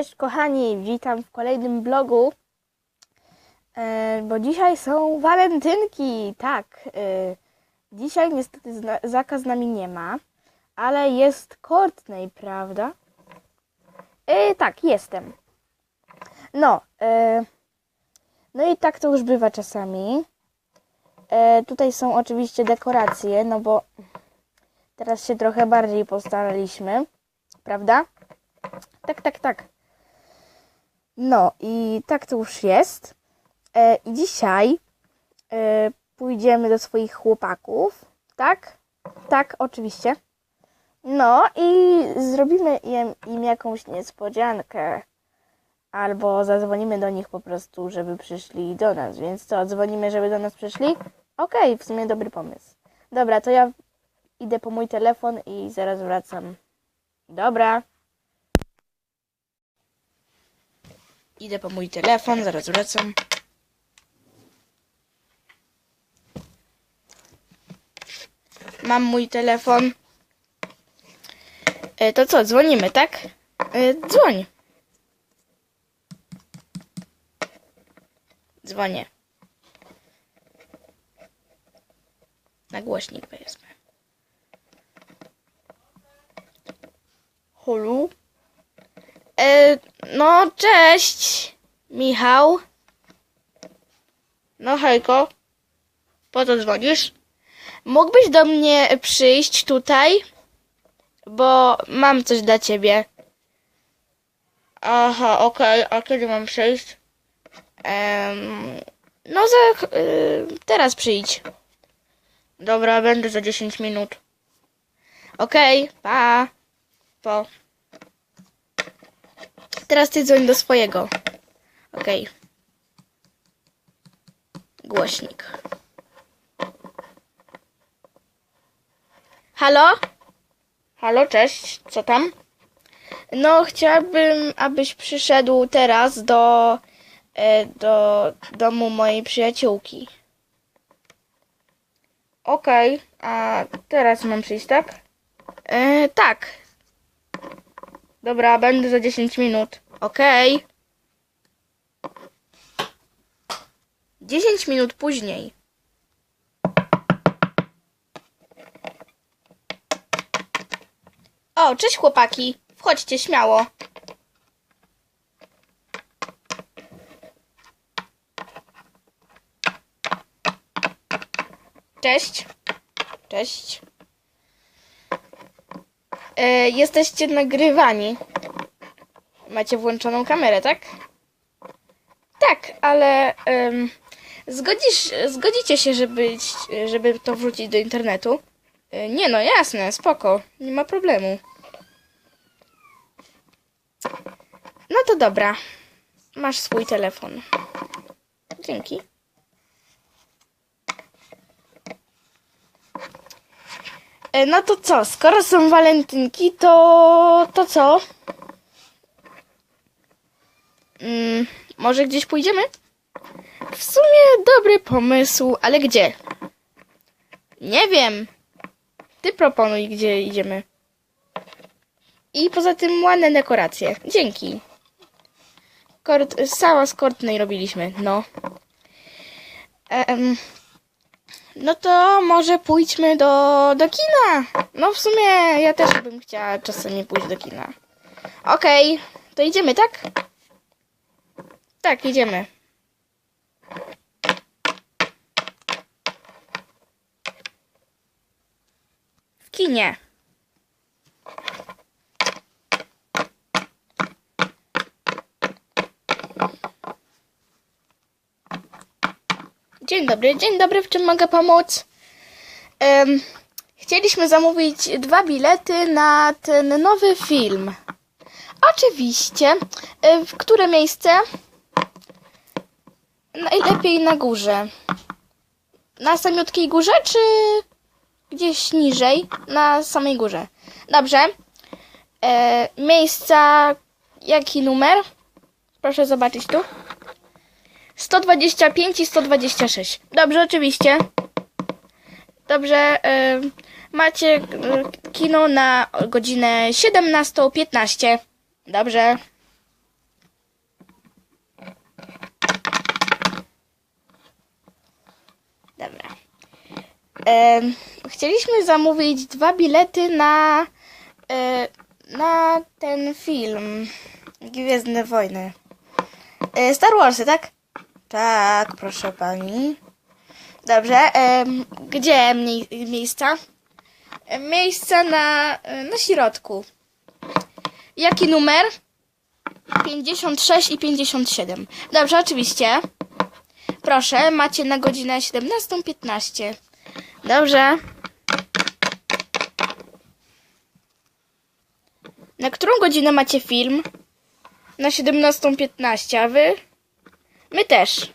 Cześć kochani, witam w kolejnym vlogu, e, bo dzisiaj są walentynki, tak. E, dzisiaj niestety Zaka z nami nie ma, ale jest Courtney, prawda? E, tak, jestem. No, e, no i tak to już bywa czasami. E, tutaj są oczywiście dekoracje, no bo teraz się trochę bardziej postaraliśmy, prawda? Tak, tak, tak. No i tak to już jest. E, I dzisiaj e, pójdziemy do swoich chłopaków, tak? Tak, oczywiście. No i zrobimy im, im jakąś niespodziankę. Albo zadzwonimy do nich po prostu, żeby przyszli do nas. Więc co, dzwonimy, żeby do nas przyszli? Okej, w sumie dobry pomysł. Dobra, to ja idę po mój telefon i zaraz wracam. Dobra. Idę po mój telefon, zaraz wracam. Mam mój telefon. E, to co, dzwonimy, tak? E, dzwoń. Dzwonię. Na głośnik wezmę. Holu? E, no, cześć, Michał. No, hejko. Po co dzwonisz? Mógłbyś do mnie przyjść tutaj? Bo mam coś dla ciebie. Aha, okej. A kiedy mam przyjść? Em, no, za, y, teraz przyjdź. Dobra, będę za 10 minut. Okej, pa. Po. Teraz ty dzwoń do swojego. Okej. Głośnik. Halo? Halo, cześć. Co tam? No, chciałabym, abyś przyszedł teraz do, e, do domu mojej przyjaciółki. Okej, a teraz mam przyjść, tak? E, tak. Dobra, będę za 10 minut. Okej. 10 minut później. O, cześć chłopaki. Wchodźcie śmiało. Cześć. Cześć. E, jesteście nagrywani. Macie włączoną kamerę, tak? Tak, ale zgodzisz, zgodzicie się, żeby, żeby to wrzucić do internetu? E, nie no, jasne, spoko, nie ma problemu. No to dobra. Masz swój telefon. Dzięki. No to co, skoro są walentynki, to to co? Mm, może gdzieś pójdziemy? W sumie dobry pomysł, ale gdzie? Nie wiem. Ty proponuj, gdzie idziemy. I poza tym ładne dekoracje. Dzięki. Kort, sama z Courtney robiliśmy, no. Em, no to może pójdźmy do, do kina. No w sumie ja też bym chciała czasami pójść do kina. Okej, to idziemy, tak? Tak, idziemy. W kinie. Dzień dobry, dzień dobry, w czym mogę pomóc? Em, chcieliśmy zamówić dwa bilety na ten nowy film. Oczywiście. E, W które miejsce? Najlepiej na górze. Na samiutkiej górze, czy gdzieś niżej? Na samej górze. Dobrze. E, miejsca. Jaki numer? Proszę zobaczyć tu. 125 i 126. Dobrze, oczywiście. Dobrze, macie e, kino na godzinę 17.15. Dobrze. Dobra. Chcieliśmy zamówić dwa bilety na, e, na ten film Gwiezdne Wojny. E, Star Warsy, tak? Tak, proszę pani. Dobrze. em, gdzie mniej, miejsca? Miejsca na, na środku. Jaki numer? 56 i 57. Dobrze, oczywiście. Proszę, macie na godzinę 17.15. Dobrze. Na którą godzinę macie film? Na 17.15, a wy? My też.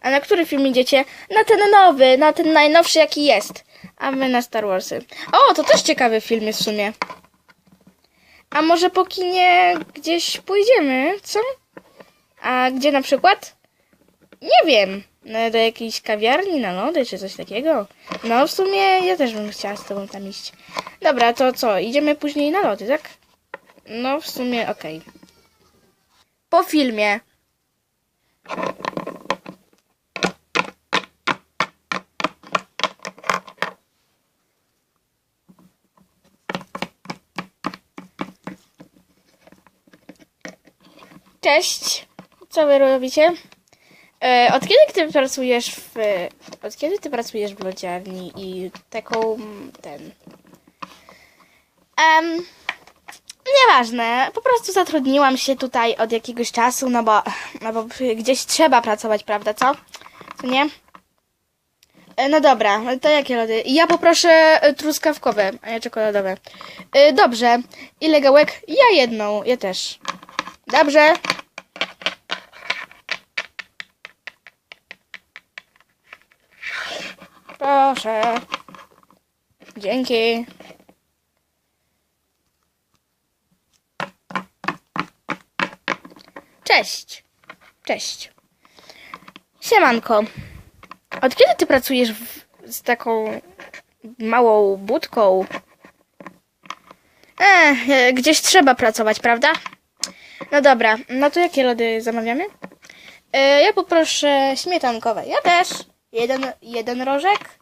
A na który film idziecie? Na ten nowy, na ten najnowszy jaki jest. A my na Star Warsy. O, to też ciekawy film jest w sumie. A może po kinie gdzieś pójdziemy, co? A gdzie na przykład? Nie wiem. No, Do jakiejś kawiarni na lody czy coś takiego. No w sumie ja też bym chciała z tobą tam iść. Dobra, to co? Idziemy później na lody, tak? No w sumie okej. Po filmie. Cześć. Co wy robicie? E, od kiedy ty pracujesz w... Od kiedy ty pracujesz w lodziarni i taką... ten... Em, nieważne. Po prostu zatrudniłam się tutaj od jakiegoś czasu, no bo... No bo gdzieś trzeba pracować, prawda, co? Co nie? E, No dobra, to jakie lody? Ja poproszę e, truskawkowe, a ja czekoladowe. E, Dobrze. Ile gałek? Ja jedną, ja też. Dobrze. Proszę. Dzięki. Cześć. Cześć. Siemanko. Od kiedy ty pracujesz w, z taką małą budką? Ech, e, gdzieś trzeba pracować, prawda? No dobra, no to jakie lody zamawiamy? E, ja poproszę śmietankowe. Ja też. Jeden, jeden rożek.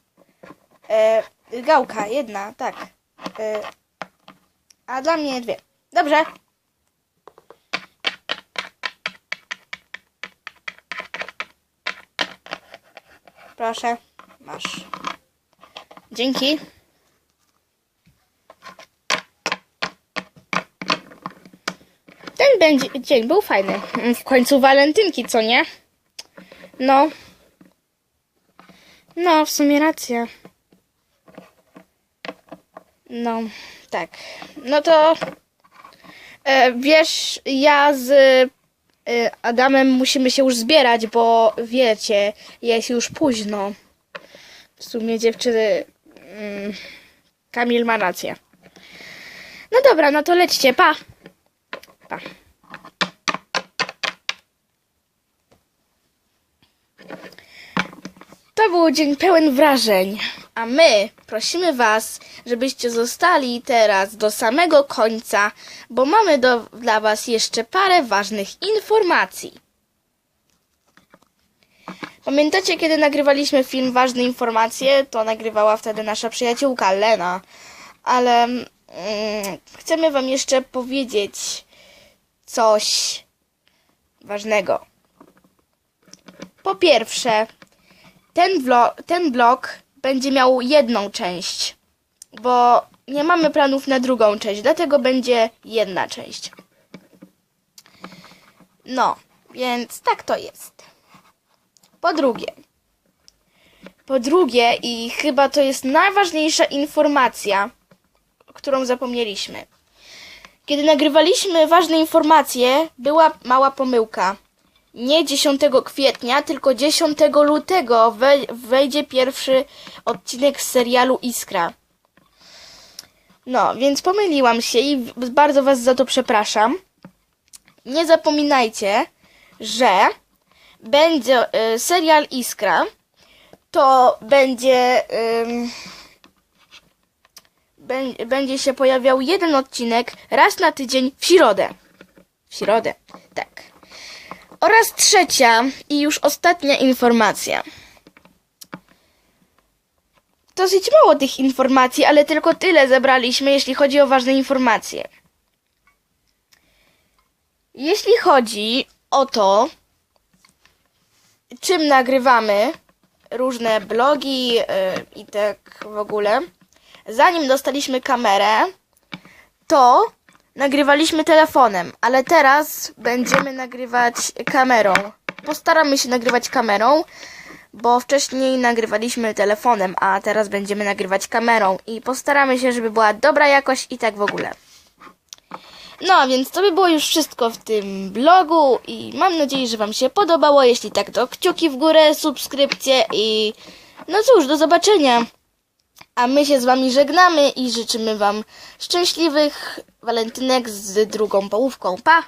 E, gałka, jedna, tak. E, a dla mnie dwie. Dobrze. Proszę, masz. Dzięki. Ten będzie, dzień był fajny. W końcu walentynki, co nie? No. No, w sumie racja. No, tak. No to e, wiesz, ja z Adamem musimy się już zbierać, bo wiecie, jest już późno. W sumie dziewczyny mm, Kamil ma rację. No dobra, no to lećcie, pa. Pa. To był dzień pełen wrażeń, a my prosimy Was, żebyście zostali teraz do samego końca, bo mamy do, dla Was jeszcze parę ważnych informacji. Pamiętacie, kiedy nagrywaliśmy film Ważne Informacje? To nagrywała wtedy nasza przyjaciółka Lena. Ale mm, chcemy Wam jeszcze powiedzieć coś ważnego. Po pierwsze, ten, ten blog będzie miał jedną część, bo nie mamy planów na drugą część, dlatego będzie jedna część. No, więc tak to jest. Po drugie, po drugie, i chyba to jest najważniejsza informacja, którą zapomnieliśmy. Kiedy nagrywaliśmy ważne informacje, była mała pomyłka. Nie 10 kwietnia, tylko 10 lutego wej- wejdzie pierwszy odcinek z serialu Iskra. No, więc pomyliłam się i bardzo Was za to przepraszam. Nie zapominajcie, że będzie y, serial Iskra. To będzie. bę- będzie się pojawiał jeden odcinek raz na tydzień w środę. W środę, tak. Oraz trzecia i już ostatnia informacja. dosyć mało tych informacji, ale tylko tyle zebraliśmy, jeśli chodzi o ważne informacje. Jeśli chodzi o to, czym nagrywamy różne blogi yy, i tak w ogóle, zanim dostaliśmy kamerę, to nagrywaliśmy telefonem, ale teraz będziemy nagrywać kamerą. Postaramy się nagrywać kamerą, bo wcześniej nagrywaliśmy telefonem, a teraz będziemy nagrywać kamerą i postaramy się, żeby była dobra jakość i tak w ogóle. No, więc to by było już wszystko w tym blogu i mam nadzieję, że Wam się podobało. Jeśli tak, to kciuki w górę, subskrypcje i no cóż, do zobaczenia. A my się z Wami żegnamy i życzymy Wam szczęśliwych walentynek z drugą połówką. Pa!